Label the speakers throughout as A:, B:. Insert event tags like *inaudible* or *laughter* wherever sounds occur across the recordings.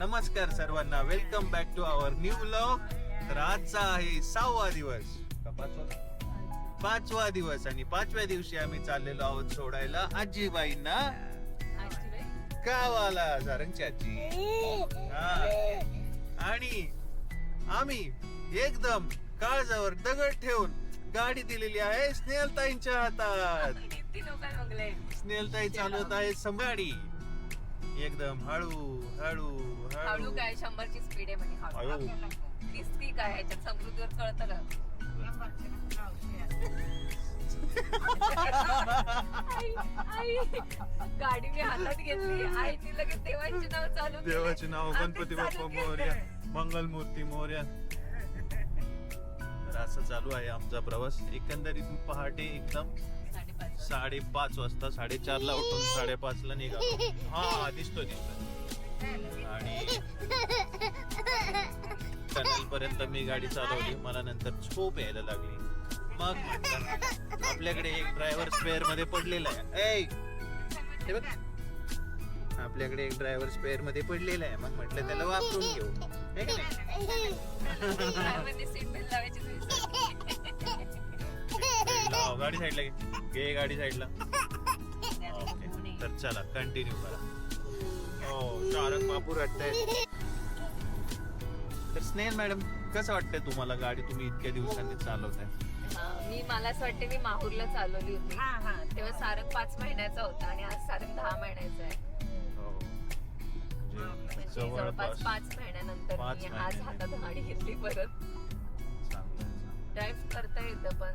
A: नमस्कार सर्वांना. Welcome back to our new vlog तर आजचा आहे सहावा दिवस. पाचवा? दिवस आणि पाचव्या दिवशी आम्ही चाललेलो आहोत सोडायला. आजीबाईंना. गावाला सारंगची आजी. हा. आणि आम्ही एकदम काळजावर दगड ठेवून गाडी दिलेली आहे स्नेहलताईंच्या हातात. स्नेहलताई चालवत आहे संगाडी एकदम हळू. हळू
B: हळू. काय शंभरची स्पीड आहे म्हणे. हळू. दिसती काय? ह्याच्यात समृद्धीवर कळतं का? आई, आई, गाडी मी हातात घेतली. आईची लगेच देवांची नाव चालू केली.
A: देवाचे नाव गणपती
B: चालू
A: बाप्पा
B: केलं.
A: मोर्या. मंगलमूर्ती मोर्या. तर असं चालू आहे आमचा प्रवास. एकंदरीत पहाटे एकदम
B: साडेपाच.
A: साडेपाच वाजता साडेचार ला उठून साडेपाच ला निघालो. हा दिसतो दिसतो आणि पर्यंत मी गाडी चालवली. मला नंतर झोप यायला लागली. मग आपल्याकडे एक ड्रायव्हर स्पेअरमध्ये पडलेला आहे. हे बघ. आपल्याकडे एक ड्रायव्हर स्पेअरमध्ये पडलेला आहे. मग म्हटलं त्याला वापरून घेऊ. हे की नाही? गाडी साईडला घे. गाडी साईडला ओके तर चला कंटिन्यू करा. हो बापू तर स्नेहल मॅडम कसं वाटतंय तुम्हाला गाडी तुम्ही इतक्या दिवसांनी चालवताय?
B: हा, मी मला असं वाटतं मी माहूरला चालवली होती. तेव्हा सारंग पाच महिन्याचा होता आणि आज सारंग दहा महिन्याचा आहे.
A: हो. म्हणजे
B: म्हणजे
A: जवळपास
B: जवळपास पाच महिन्यानंतर
A: पाच
B: मी आज. हातात गाडी घेतली परत.
A: चांगलं, चांगलं.
B: ड्राईव्ह करता येतं पण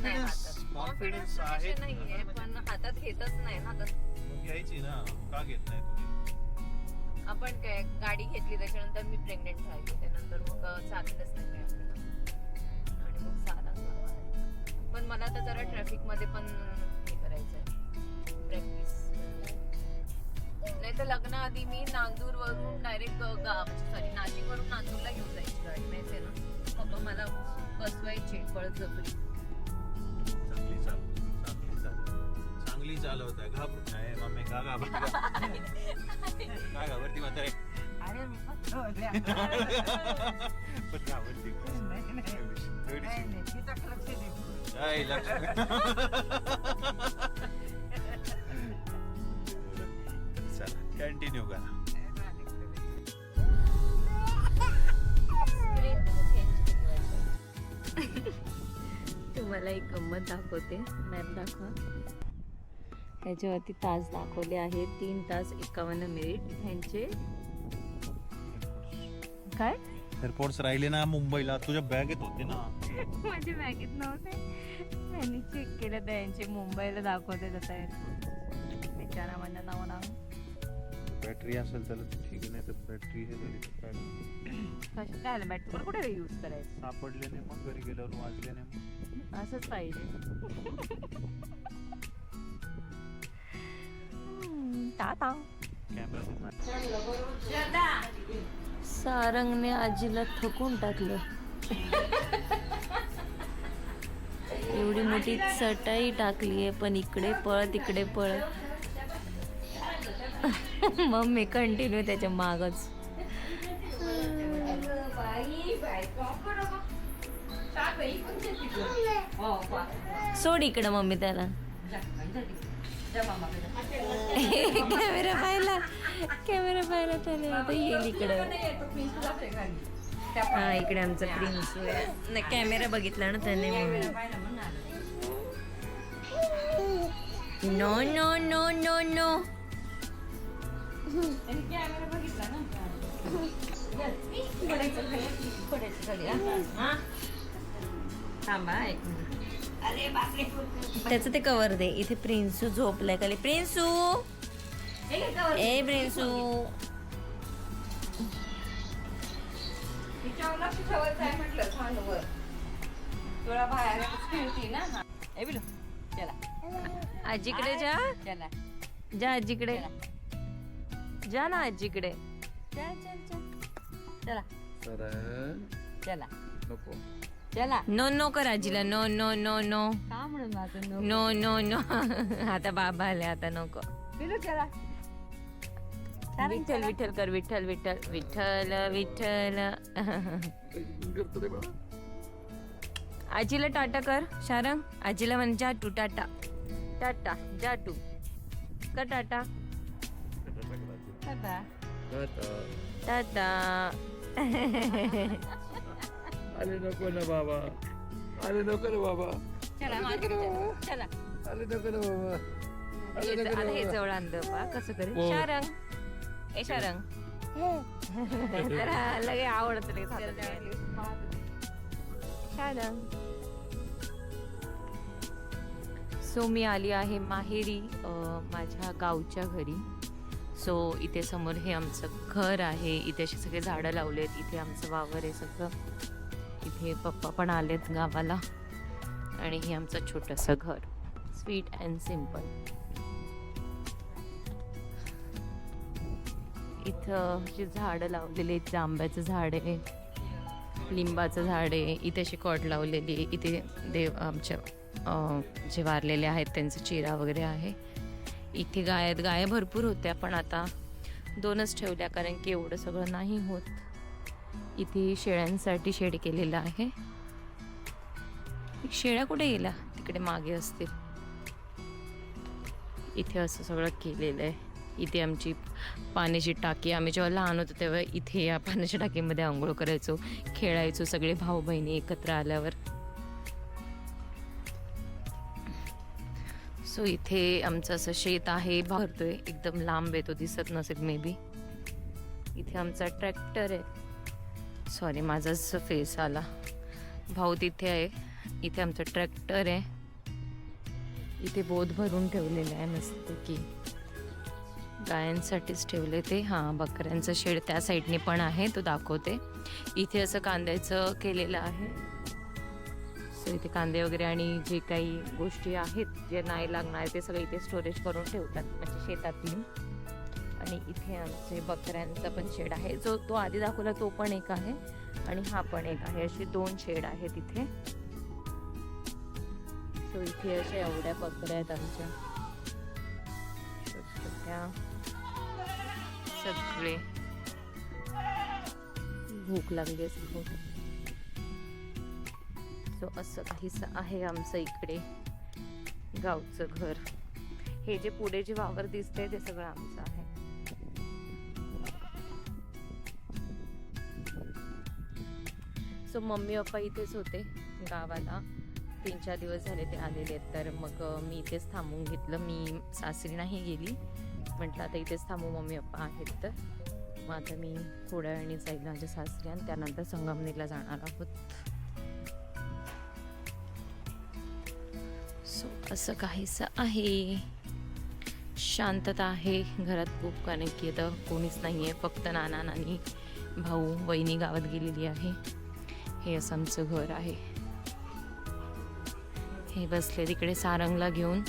B: नाही हातात.
A: Confidence आहे.
B: नाहीये पण हातात घेतच नाही ना आता
A: मग घ्यायची ना. का घेत नाही तुम्ही?
B: आपण काय गाडी घेतली त्याच्यानंतर मी प्रेग्नेंट झाली त्यानंतर मग चालतच नाही आपल्याला. आणि मग सारा. पण मला आता जरा ट्रॅफिकमध्ये पण हे करायचंय. प्रॅक्टिस नाही तर लग्नाआधी मी नांदूर वरून डायरेक्ट गाव सॉरी नाशिक वरून नांदूरला घेऊन जायची गाडी माहितीये ना? पप्पा मला बसवायचे बळजबरी
A: चांगली चाल चांगली चाल चांगली चालवत आहे नाही मम्मी का घाबरती का? काय घाबरती म्हातारे
C: अरे मी पटवल्या.
A: पण *laughs* घाबरती का?
C: नाही, नाही.
A: थोडीशी.
C: नाही, नाही, तिचं लक्ष दे.
A: काय लक्ष *laughs* चला कंटिन्यू करा
B: तुम्हाला एक गंमत दाखवते. मॅप दाखवा. त्याच्यावरती तास दाखवले आहेत. तीन तास एकावन्न मिनिट ह्यांचे काय?
A: एअरपोर्ट्स राहिले ना मुंबईला. तुझ्या बॅगेत होते ना.
B: माझे बॅगेत नव्हते. त्यांनी चेक केलं त्यांचे मुंबईला दाखवते तसं. एअरपोर्ट बिचारा माझ्या नाव नाव.
A: बॅटरी असेल तर ठीक नाही तर बॅटरी हे झाली तर काय
B: बॅटरी कुठे यूज करायचं?
A: सापडले नाही मग घरी गेल्यावर वाजले नाही मग.
B: असंच पाहिजे. टाटा.
A: कॅमेरा
B: सारंगने आजीला थकून टाकलं. एवढी मोठी चटाई टाकली आहे पण इकडे पळ तिकडे पळ. *laughs* मग मी कंटिन्यू त्याच्या मागच. सोड इकडं मम्मी त्याला. कॅमेरा पाहिला. कॅमेरा पाहिला त्याने. आता येईल इकडं. हा इकडे आमचा प्रिन्स नाही कॅमेरा बघितला ना त्याने no no no no no थांबा एक त्याचं ते कवर दे. इथे प्रिन्सू झोपलाय खाली. प्रिन्सू! ए प्रिन्सू! आजीकडे जा.
C: चला.
B: जा आजीकडे. जा ना आजीकडे. जा चल चल.
C: चला.
A: तर
C: चला.
A: नको.
C: चला.
B: नो नो कर आजीला. No no no no.
C: का म्हणून माझं
B: नो नो नो. *laughs* आता बाबा आले आता नको.
C: बिलू चला.
B: विठ्ठल विठ्ठल कर विठ्ठल विठ्ठल विठ्ठल विठ्ठल. *laughs* आजीला टाटा कर शारंग. आजीला म्हण जाटू टाटा. टाटा जाटू कर टाटा. टाटा
D: आले नको ना बाबा आले नको ना बाबा
B: चला मागे चला.
D: आले नको ना बाबा
B: आता हे जवळ आणलं पा कसं करेल. शारंग ए शारंग हा लगे आवडत. शारंग सो मी आली आहे माहेरी अं, माझ्या गावच्या घरी. सो इथे समोर हे आमचं घर आहे. इथे असे सगळे झाडं लावलेत. इथे आमचं वावर आहे सगळं. इथे पप्पा पण आलेत गावाला. आणि हे आमचं छोटंसं घर. स्वीट अँड सिंपल इथं अशी झाडं लावलेली आहेत. जांब्याचं झाड आहे. लिंबाचं झाड आहे. इथे अशी कॉट लावलेली आहे. इथे देव आमच्या जे वारलेले आहेत त्यांचं चिरा वगैरे आहे. इथे गाय आहेत गाय भरपूर होत्या पण आता दोनच ठेवल्या कारण की एवढं सगळं नाही होत. इथे शेळ्यांसाठी शेड केलेलं आहे. शेळ्या कुठे गेल्या? तिकडे मागे असतील. इथे असं सगळं केलेलं आहे. इथे आमची पाण्याची टाकी आम्ही जेव्हा लहान होतो तेव्हा इथे या पाण्याच्या टाकीमध्ये आंघोळ करायचो खेळायचो सगळे भाऊ बहिणी एकत्र आल्यावर. सो इथे आमचं असं शेत आहे भरतोय. एकदम लांब आहे तो दिसत नसेल मे बी इथे आमचा ट्रॅक्टर आहे. सॉरी माझाच फेस आला. भाऊ तिथे आहे. इथे आमचं ट्रॅक्टर आहे. इथे बोध भरून ठेवलेलं आहे मस्तपैकी गायांसाठीच ठेवले ते. हां बकऱ्यांचं शेड त्या साईडने पण आहे तो दाखवते. इथे असं कांद्याचं केलेलं आहे. सो इथे कांदे वगैरे आणि जे काही गोष्टी आहेत जे नाही लागणार ते सगळे इथे स्टोरेज करून ठेवतात म्हणजे शेतातली. आणि इथे आमचे बकऱ्यांचा पण शेड आहे. जो तो आधी दाखवला तो पण एक आहे. आणि हा पण एक आहे. असे दोन शेड आहेत इथे. सो इथे अशा एवढ्या बकऱ्या आहेत आमच्या. सगळे. भूक लागली असेल. सो असं काहीसं आहे आमचं इकडे. गावचं घर. हे जे पुढे जे वावर दिसते ते सगळं आमचं आहे. सो मम्मी पप्पा इथेच होते गावाला. तीन चार दिवस झाले ते आलेले आहेत. तर मग मी इथेच थांबून घेतलं. मी सासरी नाही गेली. म्हटलं आता इथेच थांबू मम्मी पप्पा आहेत तर. मग आता मी थोड्या वेळाने जाईल माझ्या सासरी आणि त्यानंतर संगमनेरला जाणार आहोत. असं काहीसं आहे. शांतता आहे. घरात खूप कारण की आता कोणीच नाही आहे फक्त नाना नानी भाऊ वहिनी गावात गेलेली आहे. हे असं आमचं घर आहे. हे बसले तिकडे सारंगला घेऊन.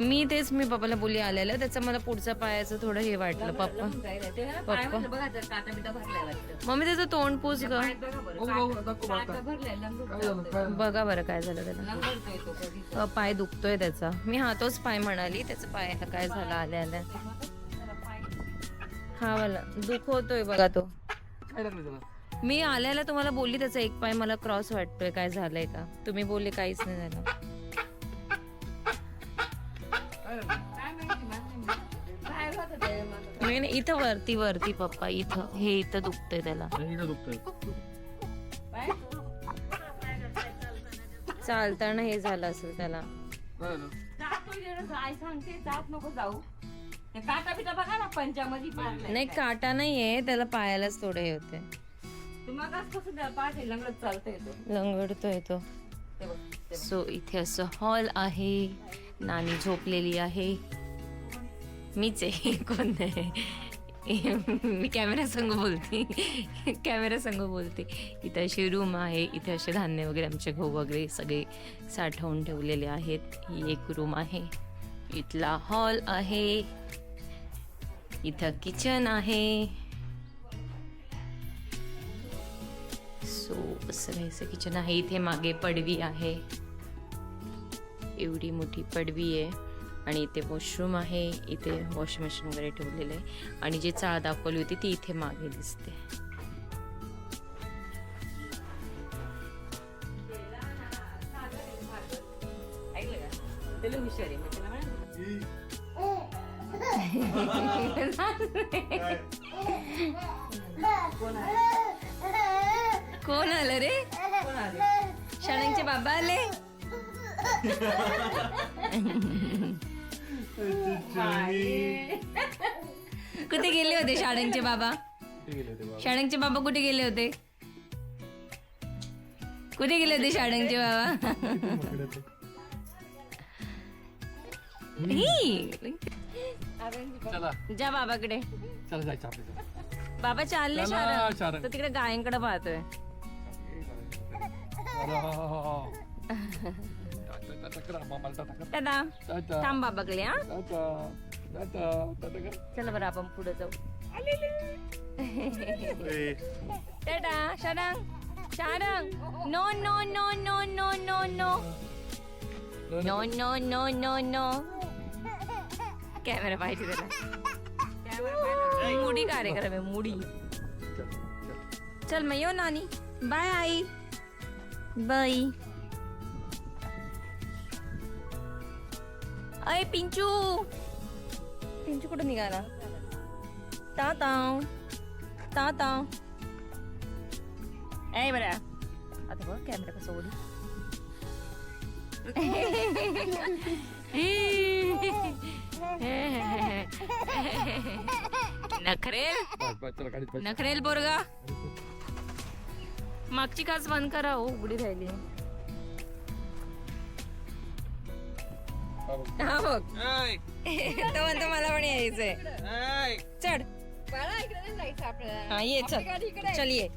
B: मी तेच मी पप्पाला बोलली आलेलं त्याचं मला पुढच्या पायाचं थोडं हे वाटलं पप्पा. पप्पा. मम्मी त्याचं तोंड पूस ग.
C: बघा बरं,
D: काय झालं
C: जातोय.
D: काय झालं?
B: बघा बरं काय झालं त्याला पाय दुखतोय त्याचा. मी हा तोच पाय म्हणाली त्याचा पायाला काय झालं आल्या आल्या.
C: पाय
B: हा वाला दुखवतोय बघा तो.
D: काय लागलं त्याला?
B: मी आल्याला तुम्हाला बोलली त्याचा एक पाय मला क्रॉस वाटतोय काय झालंय का तुम्ही बोलले काहीच नाही झालं
C: नाही.
B: नाही इथं वरती वरती पप्पा इथं हे इथं दुखतंय त्याला? चालताना हे झालं असेल त्याला. नाही काटा नाहीये त्याला पायालाच थोडे हे होते
C: कसं लंगडत चालता येतो
B: लंगडतोय तो.
C: ते बघ, ते बघ.
B: सो इथे असं हॉल आहे. नानी झोपलेली आहे. मीच आहे *laughs* कोण नाही. मी कॅमेरा संग बोलते. कॅमेरा संग बोलते. इथे अशी रूम आहे. इथे असे धान्य वगैरे आमचे गहू वगैरे सगळे साठवून ठेवलेले आहेत. ही एक रूम आहे. इथला हॉल आहे. इथं किचन आहे. सो असं काहीचं किचन आहे इथे मागे पडवी आहे. एवढी मोठी पडवी आहे. आणि इथे वॉशरूम आहे इथे वॉशिंग मशीन वगैरे ठेवलेलं आहे. आणि जी चाळ दाखवली होती ती इथे मागे दिसते. *laughs* कोण आलं रे? शाळांचे बाबा आले? कुठे गेले होते शाळांचे बाबा? शाळांचे बाबा? कुठे गेले होते? कुठे गेले होते शाळांचे बाबा? ही.
D: चला.
B: जा बाबाकडे. बाबा चालले
D: चला,
B: शाळा
D: शाळा.
B: तर तिकडे गायांकडे पाहतोय. दादा. थांब बाबाकडे हा. चला बरं आपण पुढे जाऊ. Tata Sharang Sharang no no no no no no no. No no no no no. Camera पाहिजे त्याला. मुडी कार्यक्रम आहे मुडी. चल मग येऊ नानी. बाय आई. Bye. Ay, Pinchu! Pinchu कुठं निघाला ताताव ताताव ऐ बरा आता बघ कॅमेरा कसा ओढी नखरेल नखरेल बोरगा मागची काच बंद करा हो उघडी राहिली. हा बघ. *laughs* तो म्हणतो मला पण यायचंय. चढ. हा ये चल. चल ये.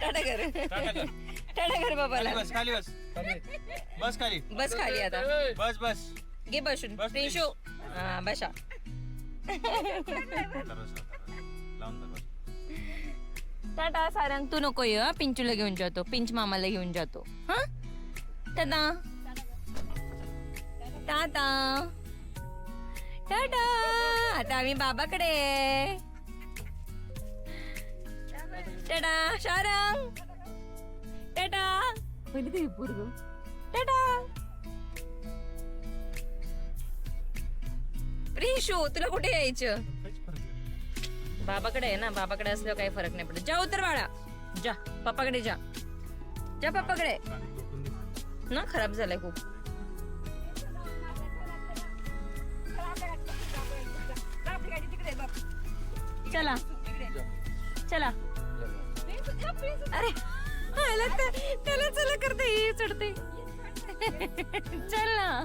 B: टाटा कर. टाटा कर. बाबाला.
A: बस खाली बस. बस खाली.
B: बस खाली आता.
A: बस बस.
B: घे बसून.
A: बस,
B: प्रिन्शू हा *laughs* *laughs*
A: लावून.
B: टाटा सारंग तू नको ये हं. पिंचूला घेऊन जातो. पिंच मामाला घेऊन जातो. हा? टाटा. टाटा. टाटा. आता आम्ही बाबाकडे. टाटा शारंग टाटा. पहिले ते पोरग टाटा. प्रिशू तुला कुठे यायचं? बाबाकडे आहे ना बाबाकडे असल्यावर काही फरक नाही पडत. जा उतर बाळा. जा पप्पाकडे जा. जा पप्पाकडे. ना खराब झालाय खूप. चला. चला. अरे त्याला चला करते चढते. *laughs* चल ना.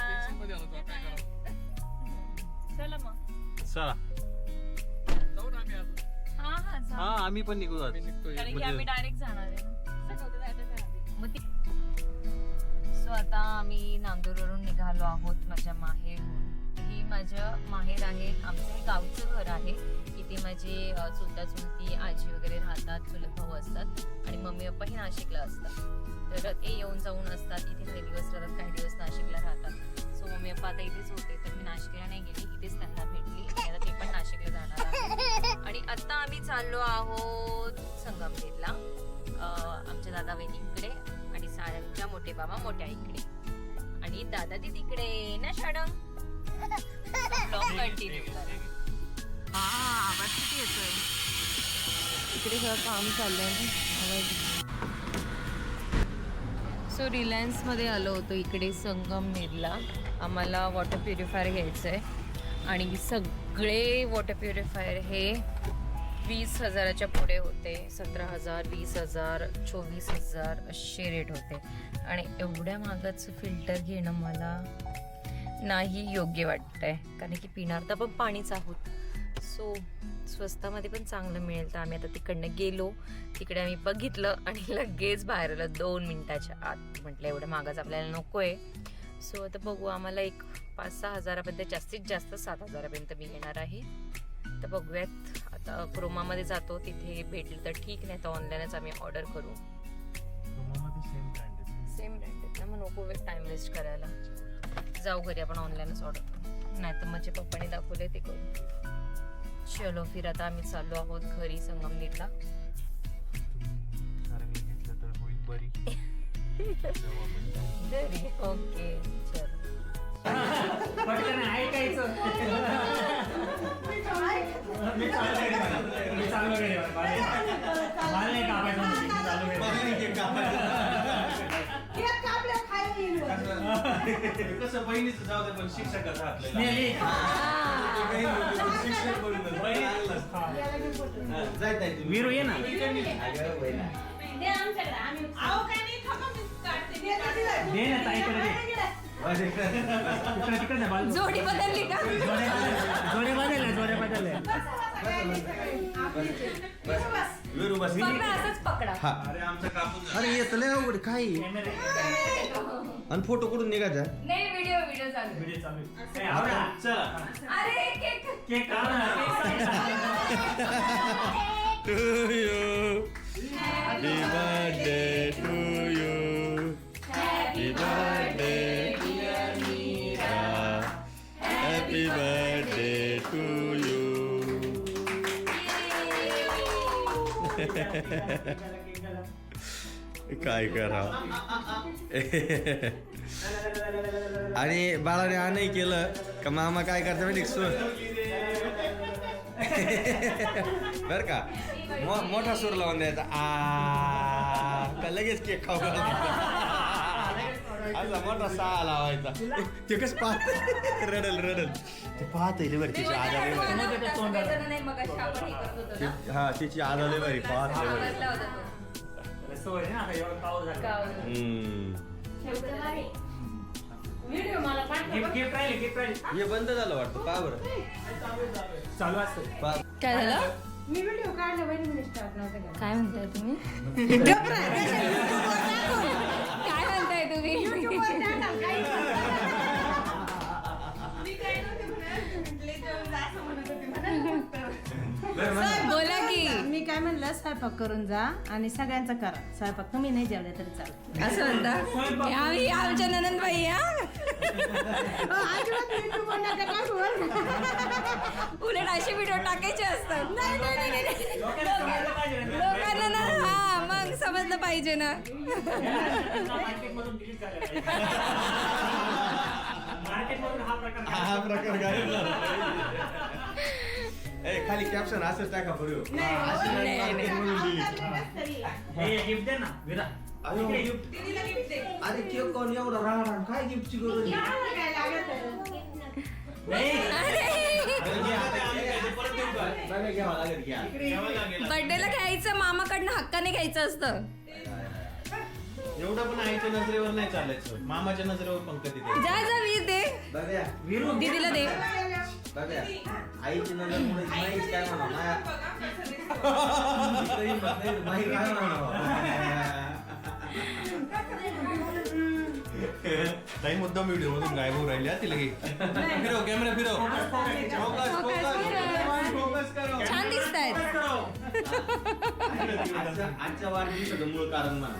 B: चला मग.
A: चला.
D: जाऊन आम्ही आता
B: हा हा जा.
A: हा आम्ही पण निघू आज.
D: आम्ही निघतोय.
B: कारण की
A: म्हणजे-
B: आम्ही डायरेक्ट जाणार आहे. मग सो आता आम्ही नांदूरवरून निघालो आहोत माझ्या माहेरहून. ही माझं माहेर आहे. आमचं हे गावचं घर आहे. माझे चुलता चुलती आजी वगैरे राहतात चुलत भाऊ असतात आणि मम्मी पप्पा ही नाशिकला असतात. तर ते येऊन जाऊन असतात इथे काही दिवस राहतात काही दिवस नाशिकला राहतात. सो मम्मी पप्पा आता इथेच होते तर मी नाशिकला नाही गेली इथेच त्यांना भेटली आणि आता ते पण नाशिकला जाणार आणि आता आम्ही चाललो आहोत संगमनेरला आमच्या दादा वहिनीकडे आणि सारंगच्या मोठे बाबा मोठ्या आईकडे. आणि दादा ती तिकडे ना शाडंग *laughs* कंटिन्यू हा आवाज किती येतोय? इकडे सगळं काम चाललंय सो रिलायन्समध्ये आलो होतो इकडे संगमनेरला आम्हाला वॉटर प्युरिफायर घ्यायचं आहे आणि सगळे वॉटर प्युरिफायर हे वीस हजाराच्या पुढे होते. सतरा हजार वीस हजार चोवीस हजार असे रेट होते. आणि एवढ्या महागाचं फिल्टर घेणं मला नाही योग्य वाटतंय. कारण की पिणार तर आपण पाणीच आहोत. सो स्वस्तामध्ये पण चांगलं मिळेल तर आम्ही आता तिकडनं गेलो. तिकडे आम्ही बघितलं आणि *laughs* लगेच बाहेर आलं दोन मिनिटाच्या आत. म्हटलं एवढं महागाच आपल्याला नको आहे सो आता बघू. आम्हाला एक पाच सहा हजारापर्यंत जास्तीत जास्त सात हजारापर्यंत मी येणार आहे. तर बघूयात. आता क्रोमामध्ये जातो. तिथे भेटलं तर ठीक नाही तर ऑनलाईनच आम्ही ऑर्डर करू.
A: सेम ब्रँड
B: ना मग नको वेळ टाइम वेस्ट करायला. जाऊ घरी आपण ऑनलाईनच ऑर्डर करू. नाही तर माझ्या पप्पाने दाखवले ते करू चलो फिर आता आम्ही चाललो आहोत घरी संगमनेरला. *laughs* ओके चलो. *laughs*
A: कसं बहिणीच जाऊ दे पण शिक्षकाचा हातलेला
D: वीरू ये ना. दे ना ताईकडे दे. तिकडे तिकडे ना बाजू
B: जोडी बदलली का?
D: जोडे बदलले जोडे बदलले
A: विरू बस.
B: पकडा असंच पकडा.
A: अरे आमचा कापूस
E: अरे येत लय अवघड काय? आणि फोटो कुठून निघायचा?
B: नाही व्हिडिओ व्हिडिओ चालू.
D: व्हिडिओ चालू आहे. ए, आवडा.
A: चला
B: अरे केक
D: केक काढ. ना, केक काढ.
E: काय करा? आणि बाळाने आनही केलं का मामा काय करते माहिती सूर बर का? मो- मोठा सूर लावून द्यायचा. आ का लगेच केक खाऊ असा मोठा सहा लावायचा. ते कसं पाहत? रडल रडल. ते पाहत बरं तिची आधार
B: नाही मग आपण हे करत होतो ना.
E: हा तिची आधार बरी पाहत
D: सवय आहे ना आता एवढं कावं झालं.
B: गावाला.
E: हम्म.
D: गिफ्ट गिफ्ट राहिले गिफ्ट राहिले
E: हे बंद झालं वाटतं पहा बरं.
D: चालू असतं.
B: काय झालं?
C: मी व्हिडिओ काढला वहिनी स्टार्ट नव्हतं केला.
B: काय म्हणताय तुम्ही? *laughs* *laughs* काय म्हणताय तुम्ही? *laughs* बोला की.
C: मी काय म्हणलं स्वयंपाक करून जा आणि सगळ्यांचा करा. स्वयंपाक तुम्ही नाही जेवले तरी चालेल.
B: असं म्हणता? आम्ही आमच्या ननंदबाई हा?
C: अजिबात नका.
B: उलट असे व्हिडिओ टाकायचे असतात. नाही नाही नाही, नाही
D: लोकांना पाहिजे ना.
B: लोकांना ना हा मग समजलं पाहिजे ना. *laughs*
D: मार्केटमधून डिलीट झालं मार्केटमधून हा प्रकार
E: हा. ए खाली कॅप्शन असंच टाका बरं.
B: नाही,
D: हे गिफ्ट दे ना विरा.
E: अयो.
D: इकडे gift.
E: अरे केक कोण एवढा राहणार? काय गिफ्टची गरज आहे?
D: नाही.
E: बघा घ्यावं लागेल घ्या.
B: बर्थडेला घ्यायचं मामाकडनं हक्काने घ्यायचं असतं.
A: एवढं पण आईच्या नजरेवर नाही चालायचं. मामाच्या नजरेवर पंकज तिथे
B: जा जा वीर दे.
D: विरू
B: दीदीला दे.
E: आईची नजर मुळे काय म्हणा माया माही काय म्हणा *laughs*
A: ताई मुद्दाम व्हिडिओ मधून गायब होऊ राहिली हा ती लगे फिरव कॅमेरा फिरव. फोकस फोकस फोकस करो.
B: छान दिसत आहेत
E: आजच्या वाढदिवसाचं मूळ कारण म्हणा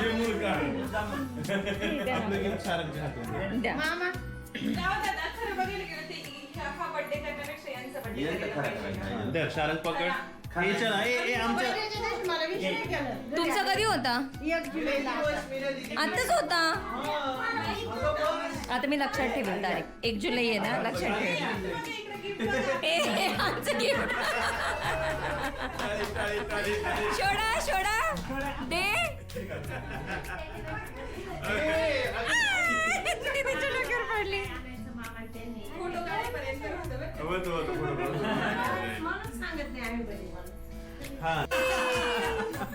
E: हे मूळ कारण.
A: आपलं गिफ्ट हातून
B: द्या
E: खरं
A: शारंग पकड.
C: मला विषय नाही केलं.
B: तुमचा कधी होता? आताच होता. आता मी लक्षात ठेवेल तारीख एक जुलै आहे ना लक्षात ठेवेल ए आमचं गिफ्ट शोडा शोडा. दे. पडली?
E: होतं, होतं, बरोबर. हा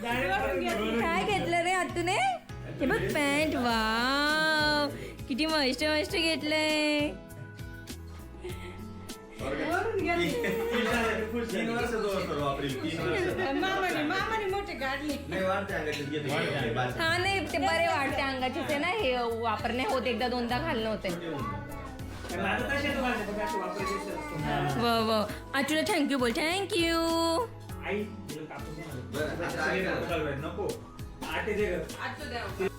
B: काय घेतलं रे आतूने हे बघ पॅन्ट वाव किती मस्त मस्त घेतलंय
E: तीन वर्ष दोन वर्ष वापरेल तीन वर्ष नाही वाढते अंगाचे घेते. बास.
B: हा नाही ते बरे वाटते अंगाचे ते ना हे वापरणे होते एकदा दोनदा घालणं होते व व आचूला थँक्यू बोल थँक्यू
D: आई तिला कापूस नाही
E: बरं,
D: आणत.
E: आता ऐका.
D: नको गं.